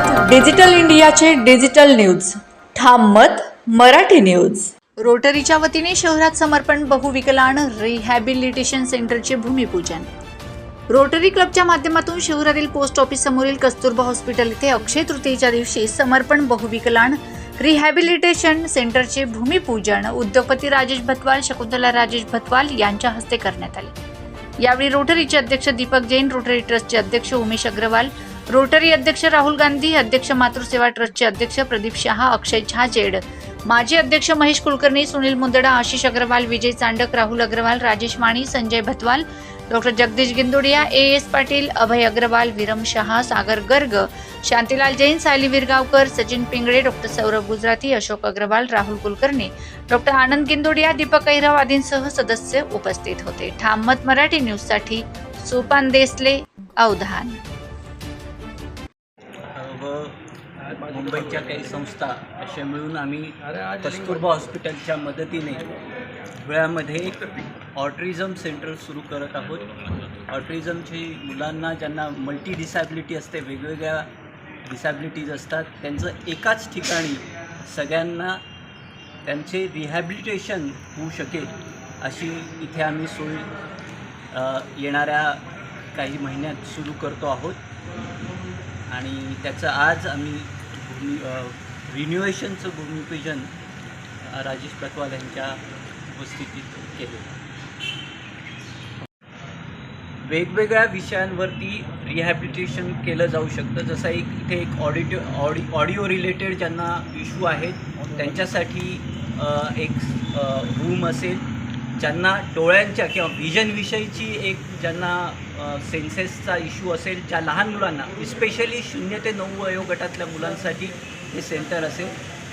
मत डिजिटल इंडियाचे digital news. ठाम मत मराठी न्यूज. रोटरीच्या वतीने शहरात समर्पण बहुविकलान रिहॅबिलिटेशन सेंटरचे भूमिपूजन. रोटरी क्लबच्या माध्यमातून शहरातील पोस्ट ऑफिस समोरील कस्तुरबा हॉस्पिटल इथे अक्षय तृतीयेच्या दिवशी समर्पण बहुविकलान रिहॅबिलिटेशन सेंटरचे भूमिपूजन उद्योगपती राजेश भतवाल शकुंतला राजेश भतवाल यांच्या हस्ते करण्यात आले. यावेळी रोटरीचे अध्यक्ष दीपक जैन रोटरी ट्रस्टचे अध्यक्ष उमेश अग्रवाल रोटरी अध्यक्ष राहुल गांधी अध्यक्ष मातृसेवा ट्रस्टचे अध्यक्ष प्रदीप शहा अक्षय झाजेड माजी अध्यक्ष Mahesh Kulkarni Sunil Mundada Ashish Agarwal Vijay Chandak Rahul Agarwal Rajesh Mani Sanjay Bhatwal doctor Jagdish Gindudiya A S Patil Abhay Agarwal Viram Shah Sagar Garg Shantilal Jain Sayali Virgaonkar Sachin Pingale doctor Saurabh Gujarati Ashok Agarwal Rahul Kulkarni doctor Anand Gindodiya Deepak Airao आदींसह सदस्य उपस्थित होते. ठाम मत मराठी न्यूजसाठी सोपान देसले अवधान. मुंबईच्या काही संस्था अशा मिळून आम्ही कस्तुरबा हॉस्पिटलच्या मदतीने धुळ्यामध्ये ऑटिझम सेंटर सुरू करत आहोत. ऑटिझमची मुलांना ज्यांना मल्टी डिसॅबिलिटी असते वेगवेगळ्या डिसॅबिलिटीज असतात त्यांचं एकाच ठिकाणी सगळ्यांना त्यांचे रिहॅबिलिटेशन होऊ शकेल अशी इथे आम्ही सोय येणाऱ्या काही महिन्यात सुरू करतो आहोत. आणि त्याचं आज आम्ही भूमी रिन्युएशनचं भूमिपूजन राजेश प्रतवाल यांच्या उपस्थितीत केलं वेगवेगळ्या विषयांवरती रिहॅबिलिटेशन केलं जाऊ शकतं. जसं एक इथे एक ऑडिट ऑडि ऑडिओ रिलेटेड ज्यांना इश्यू आहेत त्यांच्यासाठी एक रूम असेल. ज्यांना डोळ्यांच्या किंवा व्हिजनविषयीची एक ज्यांना सेन्सेसचा इश्यू असेल ज्या लहान मुलांना इस्पेशली शून्य ते नऊ वयोगटातल्या मुलांसाठी हे सेंटर असेल.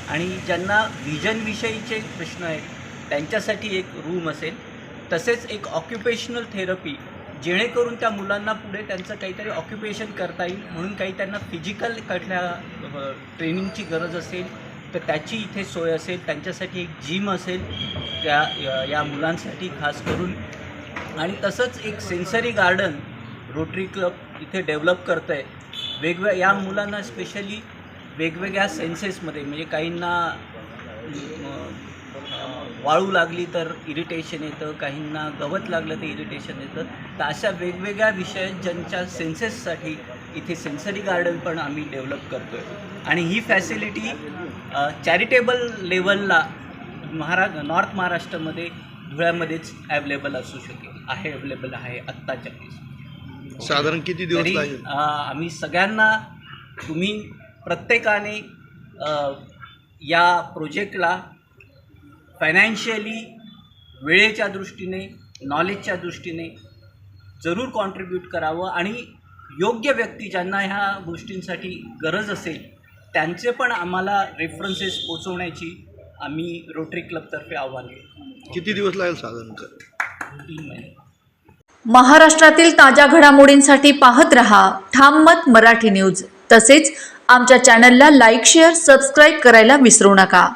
आणि ज्यांना व्हिजनविषयीचे प्रश्न आहेत त्यांच्यासाठी एक रूम असेल. तसेच एक ऑक्युपेशनल थेरपी जेणेकरून त्या मुलांना पुढे त्यांचं काहीतरी ऑक्युपेशन करता येईल म्हणून काही त्यांना फिजिकल कडल्या ट्रेनिंगची गरज असेल. तर त्याची इथे सोय असेल त्यांच्यासाठी एक जिम असेल त्या या- मुलांसाठी खास करून. आणि तसंच एक सेन्सरी गार्डन रोटरी क्लब इथे डेव्हलप करतं आहे वेगवेग या मुलांना स्पेशली वेगवेगळ्या सेन्सेसमध्ये म्हणजे काहींना वाळू लागली तर इरिटेशन येतं काहींना गवत लागलं तर इरिटेशन येतं. तर अशा वेगवेगळ्या विषय ज्यांच्या सेन्सेससाठी इथे सेन्सरी गार्डन पण आम्ही डेव्हलप करतो आहे आणि ही फॅसिलिटी चॅरिटेबल लेवलला महारा नॉर्थ महाराष्ट्रामध्ये धुळ्यामध्येच ॲवेलेबल असू शकेल. आहे अवेलेबल आहे आत्ताच्या केस साधारण किती दिवस आम्ही सगळ्यांना तुम्ही प्रत्येकाने या प्रोजेक्टला फायनान्शियली वेळेच्या दृष्टीने नॉलेजच्या दृष्टीने जरूर कॉन्ट्रीब्यूट करावं आणि योग्य व्यक्ती ज्यांना ह्या गोष्टींसाठी गरज असेल त्यांचे पण आम्हाला रेफरन्सेस पोचवण्याची आम्ही रोटरी क्लबतर्फे आव्हान केलं किती दिवस लागेल साधारण तीन महिने. महाराष्ट्रातील ताज्या घडामोडींसाठी पाहत रहा ठाम मत मराठी न्यूज तसेच आमच्या चॅनलला लाईक शेअर सबस्क्राईब करायला विसरू नका.